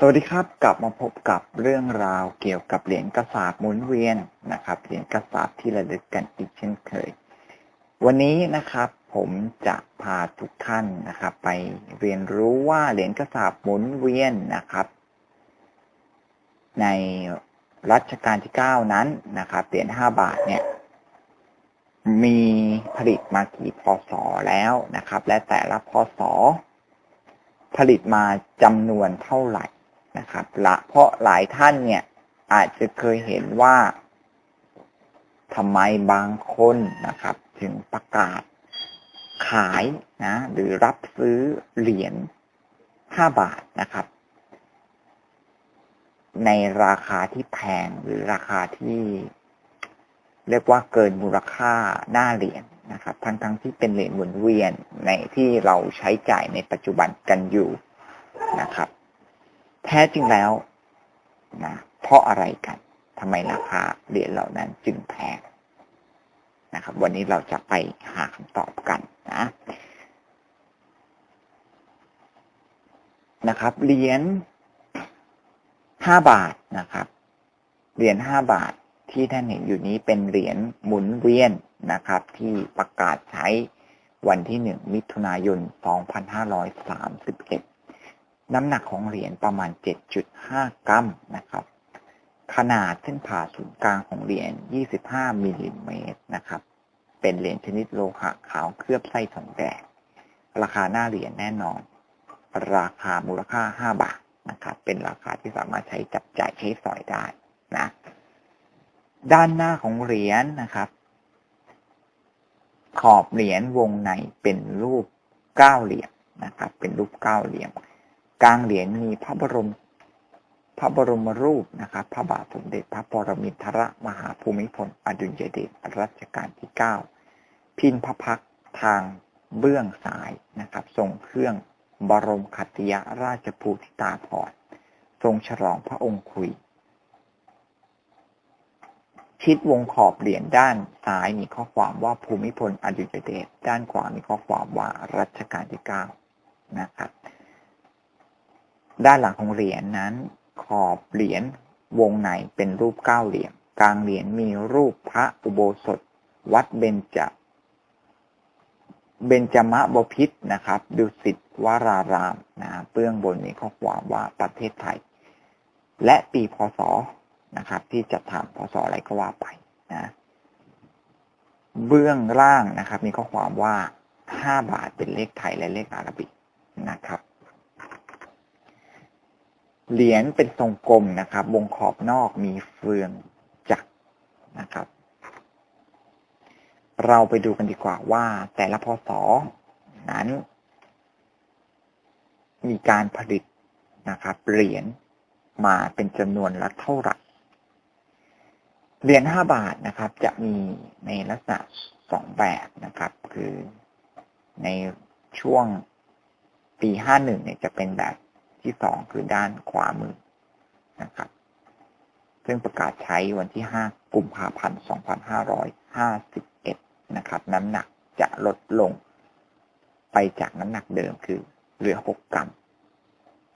สวัสดีครับ กลับมาพบกับเรื่องราวเกี่ยวกับเหรียญกระสาบหมุนเวียนนะครับเหรียญกระสาบที่ระลึกกันอีกเช่นเคย วันนี้นะครับ ผมจะพาทุกท่านนะครับ ไปเรียนรู้ว่าเหรียญกระสาบหมุนเวียนนะครับ ในรัชกาลที่ 9 นั้นนะครับเหรียญ5บาทเนี่ยมีผลิตมากี่พศแล้วนะครับ และแต่ละพศผลิตมาจำนวนเท่าไหร่ นะครับละเพราะหลายท่านเนี่ยอาจจะเคยเห็นว่าทำไมบางคนนะครับ ถึงประกาศขายนะหรือรับซื้อเหรียญ5บาทนะครับ ในราคาที่แพงหรือราคาที่ เรียกว่าเกินมูลค่าหน้าเหรียญนะครับ ทั้งๆทที่เป็นเหรียญหมุนเวียนในที่เราใช้จ่ายในปัจจุบันกันอยู่นะครับ ท้จริงแล้วนะเพราะอะไรกันทำไมราคาเหรียญเหล่านั้นจึงแพงนะครับ วันนี้เราจะไปหาคำตอบกันนะนะครับเหรียญห้าบาทนะครับเหรียญห้าบาทที่ท่านเห็นอยู่นี้เป็นเหรียญหมุนเวียนนะครับ ที่ประกาศใช้วันที่หนึ่งมิถุนายน2531น้ น้ำหนักของเหรียญประมาณ 7.5 กรัมนะครับ ขนาดเส้นผ่าศูนย์กลางของเหรียญ 25 มิลลิเมตรนะครับ เป็นเหรียญชนิดโลหะขาวเคลือบไส้ทองแดง ราคาหน้าเหรียญแน่นอน ราคามูลค่า 5 บาทนะครับ เป็นราคาที่สามารถใช้จับจ่ายใช้สอยได้นะ ด้านหน้าของเหรียญนะครับ ขอบเหรียญวงในเป็นรูปเก้าเหลี่ยมนะครับ เป็นรูปเก้าเหลี่ยม กลางเหรียญมีพระบรม พระบรมรูปนะครับ พระบาทสมเด็จพระปรมินทรมหาภูมิพลอดุลยเดชรัชกาลที่9พินพระพักทางเบื้องซ้ายนะครับ ทรงเครื่องบรมขัติยราชภูติตาภรทรงฉลองพระองค์คุย ชิดวงขอบเหรียญด้านซ้ายมีข้อความว่าภูมิพลอดุลยเดชด้านขวามีข้อความว่ารัชกาลที่9นะครับ ด้านหลังของเหรียญนั้น ขอบเหรียญวงในเป็นรูปเก้าเหลี่ยม กลางเหรียญมีรูปพระอุโบสถ วัดเบญจเบญจมบพิตรนะครับ ดุสิตวรารามนะเบื้องบนมีข้อความว่าประเทศไทย และปีพศนะครับ ที่จะทำพศอะไรก็ว่าไปนะเบื้องล่างนะครับ มีข้อความว่า 5 บาทเป็นเลขไทยและเลขอาราบิกนะครับ เหรียญเป็นทรงกลมนะครับ วงขอบนอกมีเฟืองจักรนะครับ เราไปดูกันดีกว่าว่าแต่ละพศนั้น มีการผลิตนะครับเหรียญมาเป็นจำนวนละเท่าไหร่เหรียญ5บาทนะครับ จะมีในลักษณะสองแบบนะครับ คือในช่วงปี51เนี่ยจะเป็นแบบ ที่สองคือด้านขวามือนะครับ ซึ่งประกาศใช้วันที่ 5 กุมภาพันธ์ 2551 นะครับ น้ำหนักจะลดลงไปจากน้ำหนักเดิมคือเหลือ 6 กรัม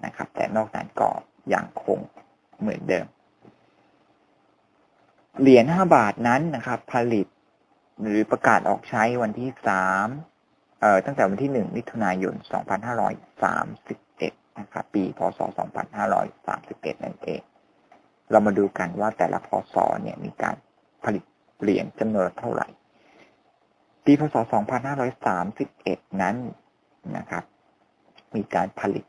นะครับ แต่นอกนั้นก็ยังคงเหมือนเดิม เหรียญ 5 บาทนั้นนะครับ ผลิตหรือประกาศออกใช้วันที่3เอ่อตั้งแต่วันที่ 1 มิถุนายน 2531 นะครับปีพศ 2531 นั่นเอง เรามาดูกันว่าแต่ละพศเนี่ยมีการผลิตเหรียญจำนวนเท่าไหร่ ปีพศ 2531 นั้นนะครับ มีการผลิต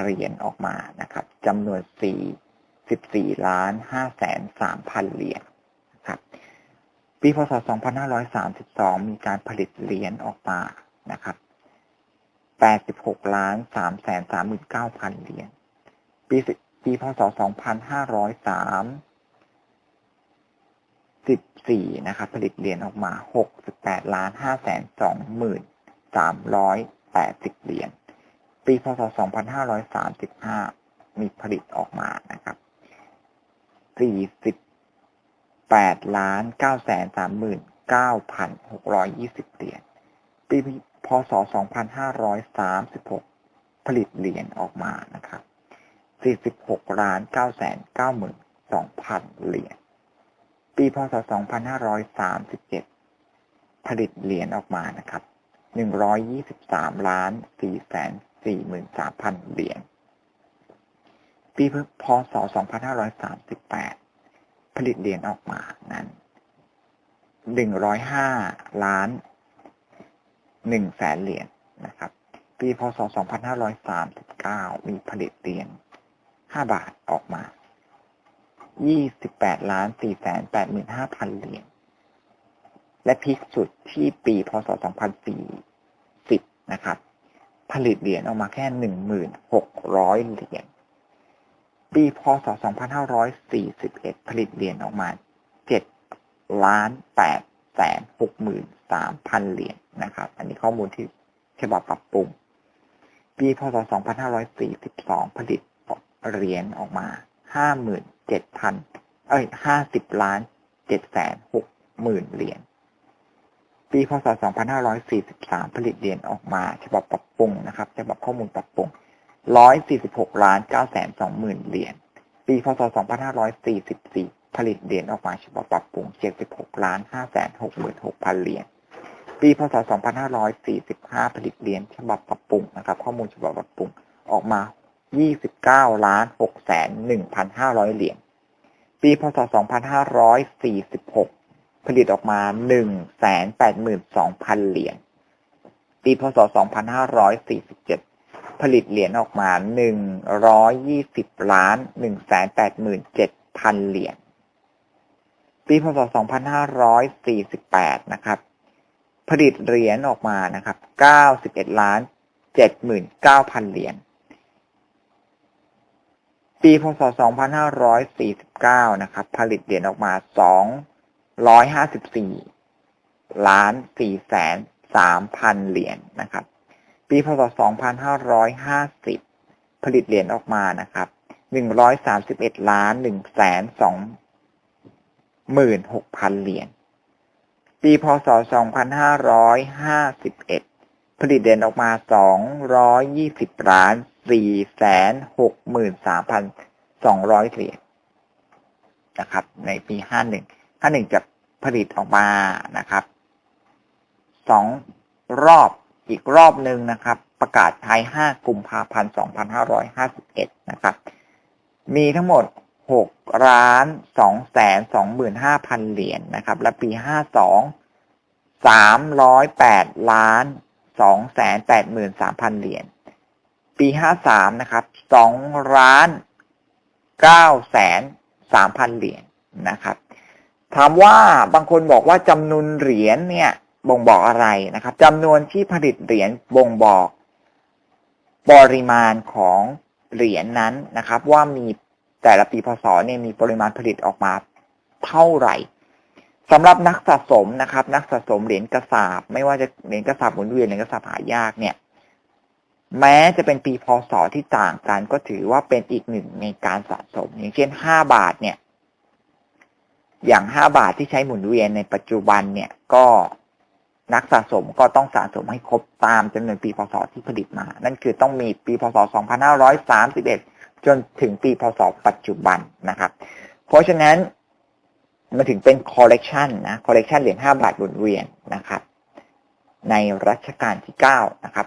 เหรียญออกมานะครับจำนวน4 14ล้าน5แสน3พันเหรียญนะครับ ปีพศ 2532 มีการผลิตเหรียญออกมานะครับ 86ล้าน3แสน39,000เหรียญ ปีปีพศ .250314 นะครับ ผลิตเหรียญออกมา 68ล้าน5แสน23,380 เหรียญ ปีพศ2535 มีผลิตออกมานะครับ 48ล้าน9แสน39,620 เหรียญ ปี พศ 2536 ผลิตเหรียญออกมานะครับ 46ล้าน9แสน9หมื่น2พันเหรียญ ปี พศ 2537 ผลิตเหรียญออกมานะครับ 123ล้าน4,43,000เหรียญ ปี พศ 2538 ผลิตเหรียญออกมานั้น 105ล้าน 1แสนเหรียญนะครับ ปีพศ 2539 มีผลิตเหรียญ5บาทออกมา 28ล้าน4แสน85,000เหรียญ และพีคสุดที่ปีพศ 2040 นะครับ ผลิตเหรียญออกมาแค่ 1,600 เหรียญ ปีพศ 2541 ผลิตเหรียญออกมา 7 ล้าน8 แสน63,000เหรียญนะครับ อันนี้ข้อมูลที่ฉบับปรับปรุง ปีพศ 2542 ผลิตเหรียญออกมา 57,000 เอ้ย 50 ล้าน7แสน60,000 เหรียญ ปีพศ 2543 ผลิตเหรียญออกมา ฉบับปรับปรุงนะครับฉบับข้อมูลปรับปรุง 146 ล้าน9แสน20,000 เหรียญ ปีพศ 2544ผลิตเหรียญออกมาฉบับปรับปรุง 76ล้าน5แสน66,000เหรียญ ปีพศ 2545 ผลิตเหรียญฉบับปรับปรุงนะครับ ข้อมูลฉบับปรับปรุงออกมา 29ล้าน6แสน1,500 เหรียญ ปีพศ 2546 ผลิตออกมา182,000 เหรียญ ปีพศ 2547ผลิตเหรียญออกมา 120 ล้าน 187,000 เหรียญ ปีพศ 2548 นะครับ ผลิตเหรียญออกมานะครับ 91ล้าน79,000 เหรียญ ปีพศ 2549 นะครับ ผลิตเหรียญออกมา 254 ล้าน4แสน3,000 เหรียญนะครับ ปีพศ 2550 ผลิตเหรียญออกมานะครับ 131 ล้าน1แสน หมื่นหกพันเหรียญ ปีพศสองพันห้าร้อยห้าสิบเอ็ดผลิตเด่นออกมาสองร้อยยี่สิบล้านสี่แสนหกหมื่นสามพันสองร้อยเหรียญนะครับ ในปีห้าหนึ่งห้าหนึ่งจะผลิตออกมานะครับสองรอบอีกรอบหนึ่งนะครับ ประกาศใช้5กุมภาพันธ์ 2551 นะครับ มีทั้งหมด 6ล้าน2แสน25,000เหรียญนนะครับ และปี52 308ล้าน2แสน83,000เหรียญ ปี53นะครับ2ล้าน9แสน3,000เหรียญนนะครับ ถามว่าบางคนบอกว่าจำนวนเหรียญเนี่ยบ่งบอกอะไรนะครับจำนวนที่ผลิตเหรียญบ่งบอก ปริมาณของเหรียญนนั้นนะครับ ว่ามี แต่ละปีพศเนี่ยมีปริมาณผลิตออกมาเท่าไหร่สำหรับนักสะสมนะครับ นักสะสมเหรียญกระสาบ ไม่ว่าจะเหรียญกระสาบหมุนเวียนเหรียญกระสาบหายากเนี่ย แม้จะเป็นปีพศที่ต่างกันก็ถือว่าเป็นอีกหนึ่งในการสะสม อย่างเช่นห้าบาทเนี่ย อย่างห้าบาทที่ใช้หมุนเวียนในปัจจุบันเนี่ยก็นักสะสมก็ต้องสะสมให้ครบตามจำนวนปีพศที่ผลิตมา นั่นคือต้องมีปีพศ 2531 จนถึงปีพศปัจจุบันนะครับ เพราะฉะนั้นมาถึงเป็นคอลเลกชันนะคอลเลกชันเหรียญ5บาทหมุนเวียนนะครับ ในรัชกาลที่9นะครับ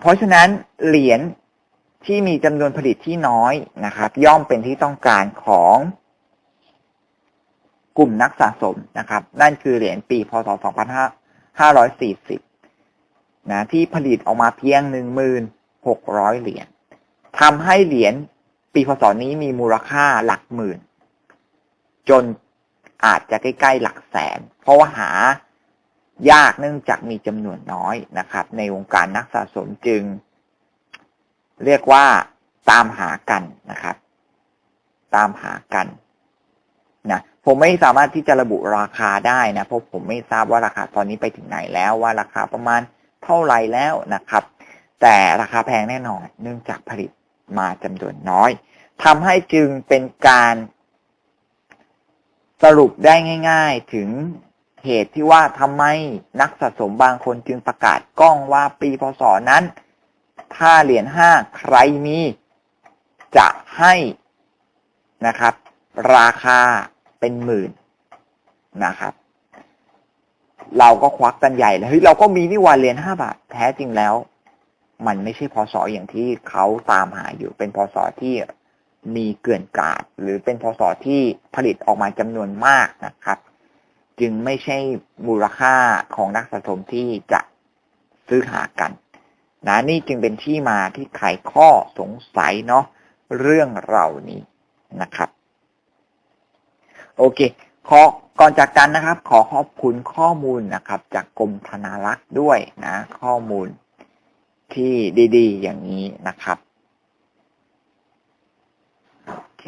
เพราะฉะนั้นเหรียญที่มีจำนวนผลิตที่น้อยนะครับ ย่อมเป็นที่ต้องการของกลุ่มนักสะสมนะครับ นั่นคือเหรียญปีพศ 2540 นะที่ผลิตออกมาเพียง 1,600 เหรียญ ทำให้เหรียญปีพศนี้มีมูลค่าหลักหมื่น จนอาจจะใกล้ๆหลักแสน เพราะว่าหายากเนื่องจากมีจำนวนน้อยนะครับ ในวงการนักสะสมจึง เรียกว่าตามหากันนะครับ ตามหากันนะผมไม่สามารถที่จะระบุราคาได้นะเพราะผมไม่ทราบว่าราคาตอนนี้ไปถึงไหนแล้วว่าราคาประมาณเท่าไหร่แล้วนะครับ แต่ราคาแพงแน่นอน เนื่องจากผลิต มาจำนวนน้อยทำให้จึงเป็นการสรุปได้ง่าย ๆถึงเหตุที่ว่าทำไมนักสะสมบางคนจึงประกาศกล้องว่าปีพศนั้น ถ้าเหรียญห้าใครมีจะให้นะครับ ราคาเป็นหมื่นนะครับ เราก็ควักกันใหญ่เลยเฮ้ยเราก็มีนี่ว่าเหรียญห้าบาทแท้จริงแล้ว มันไม่ใช่พศอย่างที่เขาตามหาอยู่เป็นพศที่มีเกลื่อนกาดหรือเป็นพศที่ผลิตออกมาจำนวนมากนะครับ จึงไม่ใช่มูลค่าของนักสะสมที่จะซื้อหากันนะนี่จึงเป็นที่มาที่ไขข้อสงสัยเนาะเรื่องเหล่านี้นะครับ โอเคขอก่อนจากกันนะครับ ขอขอบคุณข้อมูลนะครับ จากกรมธนารักษ์ด้วยนะ ข้อมูล ที่ดี ๆ อย่างนี้นะครับ โอเค